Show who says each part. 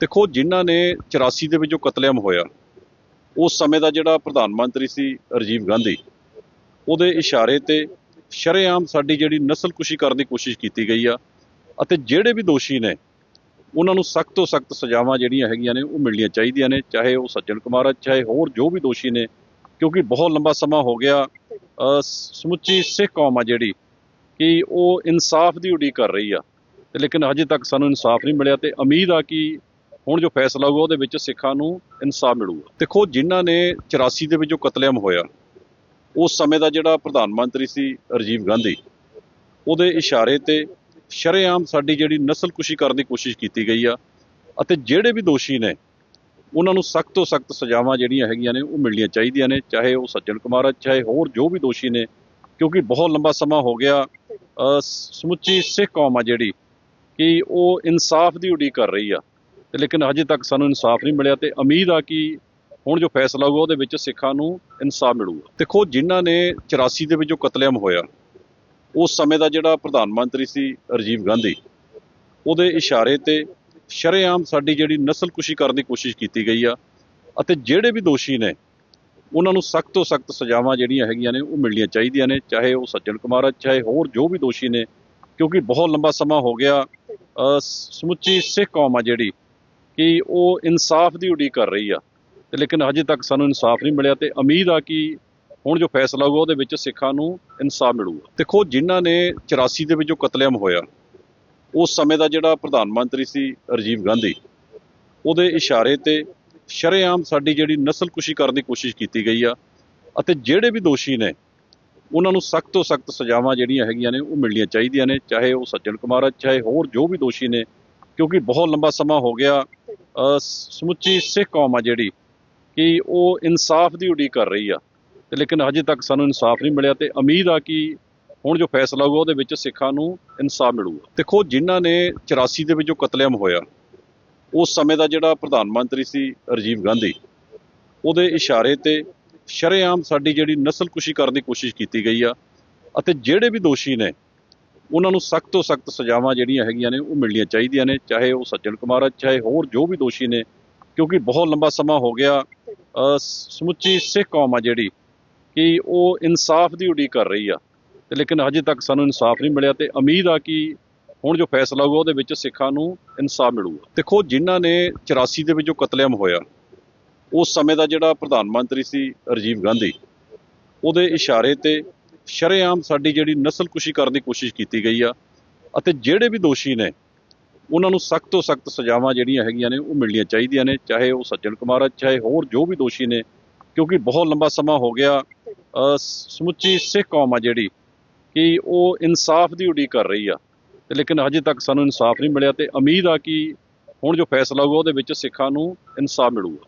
Speaker 1: ਦੇਖੋ, ਜਿਨ੍ਹਾਂ ਨੇ 84 ਦੇ ਵਿੱਚ ਜੋ ਕਤਲੇਆਮ ਹੋਇਆ, ਉਸ ਸਮੇਂ ਦਾ ਜਿਹੜਾ ਪ੍ਰਧਾਨ ਮੰਤਰੀ ਸੀ ਰਾਜੀਵ ਗਾਂਧੀ, ਉਹਦੇ ਇਸ਼ਾਰੇ ਤੇ ਸ਼ਰੇਆਮ ਸਾਡੀ ਜਿਹੜੀ ਨਸਲਕੁਸ਼ੀ ਕਰਨ ਦੀ ਕੋਸ਼ਿਸ਼ ਕੀਤੀ ਗਈ ਆ ਅਤੇ ਜਿਹੜੇ ਵੀ ਦੋਸ਼ੀ ਨੇ, ਉਹਨਾਂ ਨੂੰ ਸਖਤ ਤੋਂ ਸਖਤ ਸਜ਼ਾਵਾਂ ਜਿਹੜੀਆਂ ਹੈਗੀਆਂ ਨੇ, ਉਹ ਮਿਲਣੀਆਂ ਚਾਹੀਦੀਆਂ ਨੇ, ਚਾਹੇ ਉਹ ਸੱਜਣ ਕੁਮਾਰ ਆ, ਚਾਹੇ ਹੋਰ ਜੋ ਵੀ ਦੋਸ਼ੀ ਨੇ, ਕਿਉਂਕਿ ਬਹੁਤ ਲੰਬਾ ਸਮਾਂ ਹੋ ਗਿਆ ਸਮੁੱਚੀ ਸਿੱਖ ਕੌਮ ਆ ਜਿਹੜੀ, ਕਿ ਉਹ ਇਨਸਾਫ ਦੀ ਉਡੀਕ ਕਰ ਰਹੀ ਆ। ਲੇਕਿਨ ਹਜੇ ਤੱਕ ਸਾਨੂੰ ਇਨਸਾਫ ਨਹੀਂ ਮਿਲਿਆ ਤੇ ਉਮੀਦ ਆ ਕਿ ਹੁਣ ਜੋ ਫੈਸਲਾ ਹੋਊਗਾ, ਉਹਦੇ ਵਿੱਚ ਸਿੱਖਾਂ ਨੂੰ ਇਨਸਾਫ ਮਿਲੂਗਾ। ਦੇਖੋ, ਜਿਨ੍ਹਾਂ ਨੇ 84 ਦੇ ਵਿੱਚ ਜੋ ਕਤਲੇਆਮ ਹੋਇਆ, ਉਸ ਸਮੇਂ ਦਾ ਜਿਹੜਾ ਪ੍ਰਧਾਨ ਮੰਤਰੀ ਸੀ ਰਾਜੀਵ ਗਾਂਧੀ, ਉਹਦੇ ਇਸ਼ਾਰੇ ਤੇ ਸ਼ਰੇਆਮ ਸਾਡੀ ਜਿਹੜੀ ਨਸਲਕੁਸ਼ੀ ਕਰਨ ਦੀ ਕੋਸ਼ਿਸ਼ ਕੀਤੀ ਗਈ ਆ, ਅਤੇ ਜਿਹੜੇ ਵੀ ਦੋਸ਼ੀ ਨੇ, ਉਹਨਾਂ ਨੂੰ ਸਖਤ ਤੋਂ ਸਖਤ ਸਜ਼ਾਵਾਂ ਜਿਹੜੀਆਂ ਹੈਗੀਆਂ ਨੇ, ਉਹ ਮਿਲਣੀਆਂ ਚਾਹੀਦੀਆਂ ਨੇ, ਚਾਹੇ ਉਹ ਸੱਜਣ ਕੁਮਾਰ ਆ, ਚਾਹੇ ਹੋਰ ਜੋ ਵੀ ਦੋਸ਼ੀ ਨੇ, ਕਿਉਂਕਿ ਬਹੁਤ ਲੰਬਾ ਸਮਾਂ ਹੋ ਗਿਆ ਸਮੁੱਚੀ ਸਿੱਖ ਕੌਮ ਆ ਜਿਹੜੀ, ਕਿ ਉਹ ਇਨਸਾਫ ਦੀ ਉਡੀਕ ਕਰ ਰਹੀ ਆ। ਤੇ ਲੇਕਿਨ ਹਜੇ ਤੱਕ ਸਾਨੂੰ ਇਨਸਾਫ ਨਹੀਂ ਮਿਲਿਆ ਤੇ ਉਮੀਦ ਆ ਕਿ ਹੁਣ ਜੋ ਫੈਸਲਾ ਹੋਊਗਾ, ਉਹਦੇ ਵਿੱਚ ਸਿੱਖਾਂ ਨੂੰ ਇਨਸਾਫ ਮਿਲੂਗਾ। ਦੇਖੋ, ਜਿਨ੍ਹਾਂ ਨੇ 84 ਦੇ ਵਿੱਚ ਜੋ ਕਤਲੇਆਮ ਹੋਇਆ, ਉਸ ਸਮੇਂ ਦਾ ਜਿਹੜਾ ਪ੍ਰਧਾਨ ਮੰਤਰੀ ਸੀ ਰਾਜੀਵ ਗਾਂਧੀ, ਉਹਦੇ ਇਸ਼ਾਰੇ ਤੇ ਸ਼ਰੇਆਮ ਸਾਡੀ ਜਿਹੜੀ ਨਸਲਕੁਸ਼ੀ ਕਰਨ ਦੀ ਕੋਸ਼ਿਸ਼ ਕੀਤੀ ਗਈ ਆ, ਅਤੇ ਜਿਹੜੇ ਵੀ ਦੋਸ਼ੀ ਨੇ, ਉਹਨਾਂ ਨੂੰ ਸਖਤ ਤੋਂ ਸਖਤ ਸਜ਼ਾਵਾਂ ਜਿਹੜੀਆਂ ਹੈਗੀਆਂ ਨੇ, ਉਹ ਮਿਲਣੀਆਂ ਚਾਹੀਦੀਆਂ ਨੇ, ਚਾਹੇ ਉਹ ਸੱਜਣ ਕੁਮਾਰ ਆ, ਚਾਹੇ ਹੋਰ ਜੋ ਵੀ ਦੋਸ਼ੀ ਨੇ, ਕਿਉਂਕਿ ਬਹੁਤ ਲੰਬਾ ਸਮਾਂ ਹੋ ਗਿਆ ਸਮੁੱਚੀ ਸਿੱਖ ਕੌਮ ਆ ਜਿਹੜੀ ਕਿ ਉਹ ਇਨਸਾਫ ਦੀ ਉਡੀਕ ਕਰ ਰਹੀ ਆ। ਤੇ ਲੇਕਿਨ ਹਜੇ ਤੱਕ ਸਾਨੂੰ ਇਨਸਾਫ ਨਹੀਂ ਮਿਲਿਆ ਤੇ ਉਮੀਦ ਆ ਕਿ ਹੁਣ ਜੋ ਫੈਸਲਾ ਹੋਊਗਾ, ਉਹਦੇ ਵਿੱਚ ਸਿੱਖਾਂ ਨੂੰ ਇਨਸਾਫ ਮਿਲੂਗਾ। ਦੇਖੋ, ਜਿਨ੍ਹਾਂ ਨੇ 84 ਦੇ ਵਿੱਚ ਜੋ ਕਤਲੇਆਮ ਹੋਇਆ, ਉਸ ਸਮੇਂ ਦਾ ਜਿਹੜਾ ਪ੍ਰਧਾਨ ਮੰਤਰੀ ਸੀ ਰਾਜੀਵ ਗਾਂਧੀ, ਉਹਦੇ ਇਸ਼ਾਰੇ ਤੇ ਸ਼ਰੇਆਮ ਸਾਡੀ ਜਿਹੜੀ ਨਸਲਕੁਸ਼ੀ ਕਰਨ ਦੀ ਕੋਸ਼ਿਸ਼ ਕੀਤੀ ਗਈ ਆ ਅਤੇ ਜਿਹੜੇ ਵੀ ਦੋਸ਼ੀ ਨੇ, ਉਹਨਾਂ ਨੂੰ ਸਖਤ ਤੋਂ ਸਖਤ ਸਜ਼ਾਵਾਂ ਜਿਹੜੀਆਂ ਹੈਗੀਆਂ ਨੇ, ਉਹ ਮਿਲਣੀਆਂ ਚਾਹੀਦੀਆਂ ਨੇ, ਚਾਹੇ ਉਹ ਸੱਜਣ ਕੁਮਾਰ ਆ, ਚਾਹੇ ਹੋਰ ਜੋ ਵੀ ਦੋਸ਼ੀ ਨੇ ਕਿਉਂਕਿ ਬਹੁਤ ਲੰਬਾ ਸਮਾਂ ਹੋ ਗਿਆ ਸਮੁੱਚੀ ਸਿੱਖ ਕੌਮ ਆ ਜਿਹੜੀ, ਕਿ ਉਹ ਇਨਸਾਫ ਦੀ ਉਡੀਕ ਕਰ ਰਹੀ ਆ। ਤੇ ਲੇਕਿਨ ਹਜੇ ਤੱਕ ਸਾਨੂੰ ਇਨਸਾਫ ਨਹੀਂ ਮਿਲਿਆ ਤੇ ਉਮੀਦ ਆ ਕਿ ਹੁਣ ਜੋ ਫੈਸਲਾ ਹੋਊਗਾ, ਉਹਦੇ ਵਿੱਚ ਸਿੱਖਾਂ ਨੂੰ ਇਨਸਾਫ ਮਿਲੂਗਾ। ਦੇਖੋ, ਜਿਨ੍ਹਾਂ ਨੇ 84 ਦੇ ਵਿੱਚ ਜੋ ਕਤਲੇਆਮ ਹੋਇਆ, ਉਸ ਸਮੇਂ ਦਾ ਜਿਹੜਾ ਪ੍ਰਧਾਨ ਮੰਤਰੀ ਸੀ ਰਾਜੀਵ ਗਾਂਧੀ, ਉਹਦੇ ਇਸ਼ਾਰੇ ਤੇ ਸ਼ਰੇਆਮ ਸਾਡੀ ਜਿਹੜੀ ਨਸਲਕੁਸ਼ੀ ਕਰਨ ਦੀ ਕੋਸ਼ਿਸ਼ ਕੀਤੀ ਗਈ ਆ, ਅਤੇ ਜਿਹੜੇ ਵੀ ਦੋਸ਼ੀ ਨੇ ਉਹਨਾਂ ਨੂੰ ਸਖਤ ਤੋਂ ਸਖਤ ਸਜ਼ਾਵਾਂ ਜਿਹੜੀਆਂ ਹੈਗੀਆਂ ਨੇ ਉਹ ਮਿਲਣੀਆਂ ਚਾਹੀਦੀਆਂ ਨੇ, ਚਾਹੇ ਉਹ ਸੱਜਣ ਕੁਮਾਰ ਆ, ਚਾਹੇ ਹੋਰ ਜੋ ਵੀ ਦੋਸ਼ੀ ਨੇ, ਕਿਉਂਕਿ ਬਹੁਤ ਲੰਬਾ ਸਮਾਂ ਹੋ ਗਿਆ। ਸਮੁੱਚੀ ਸਿੱਖ ਕੌਮ ਆ ਜਿਹੜੀ, ਕਿ ਉਹ ਇਨਸਾਫ ਦੀ ਉਡੀਕ ਕਰ ਰਹੀ ਆ। ਤੇ ਲੇਕਿਨ ਹਜੇ ਤੱਕ ਸਾਨੂੰ ਇਨਸਾਫ ਨਹੀਂ ਮਿਲਿਆ ਤੇ ਉਮੀਦ ਆ ਕਿ ਹੁਣ ਜੋ ਫੈਸਲਾ ਹੋਊਗਾ, ਉਹਦੇ ਵਿੱਚ ਸਿੱਖਾਂ ਨੂੰ ਇਨਸਾਫ ਮਿਲੂਗਾ। ਦੇਖੋ, ਜਿਨ੍ਹਾਂ ਨੇ 84 ਦੇ ਵਿੱਚ ਜੋ ਕਤਲੇਆਮ ਹੋਇਆ, ਉਸ ਸਮੇਂ ਦਾ ਜਿਹੜਾ ਪ੍ਰਧਾਨ ਮੰਤਰੀ ਸੀ ਰਾਜੀਵ ਗਾਂਧੀ, ਉਹਦੇ ਇਸ਼ਾਰੇ ਤੇ ਸ਼ਰੇਆਮ ਸਾਡੀ ਜਿਹੜੀ ਨਸਲਕੁਸ਼ੀ ਕਰਨ ਦੀ ਕੋਸ਼ਿਸ਼ ਕੀਤੀ ਗਈ ਆ ਅਤੇ ਜਿਹੜੇ ਵੀ ਦੋਸ਼ੀ ਨੇ, ਉਹਨਾਂ ਨੂੰ ਸਖਤ ਤੋਂ ਸਖਤ ਸਜ਼ਾਵਾਂ ਜਿਹੜੀਆਂ ਹੈਗੀਆਂ ਨੇ, ਉਹ ਮਿਲਣੀਆਂ ਚਾਹੀਦੀਆਂ ਨੇ, ਚਾਹੇ ਉਹ ਸੱਜਣ ਕੁਮਾਰ ਆ, ਚਾਹੇ ਹੋਰ ਜੋ ਵੀ ਦੋਸ਼ੀ ਨੇ, ਕਿਉਂਕਿ ਬਹੁਤ ਲੰਬਾ ਸਮਾਂ ਹੋ ਗਿਆ। ਸਮੁੱਚੀ ਸਿੱਖ ਕੌਮ ਆ ਜਿਹੜੀ ਕਿ ਉਹ ਇਨਸਾਫ ਦੀ ਉਡੀਕ ਕਰ ਰਹੀ ਆ। ਤੇ ਲੇਕਿਨ ਹਜੇ ਤੱਕ ਸਾਨੂੰ ਇਨਸਾਫ ਨਹੀਂ ਮਿਲਿਆ ਤੇ ਉਮੀਦ ਆ ਕਿ ਹੁਣ ਜੋ ਫੈਸਲਾ ਹੋਊਗਾ, ਉਹਦੇ ਵਿੱਚ ਸਿੱਖਾਂ ਨੂੰ ਇਨਸਾਫ ਮਿਲੂਗਾ।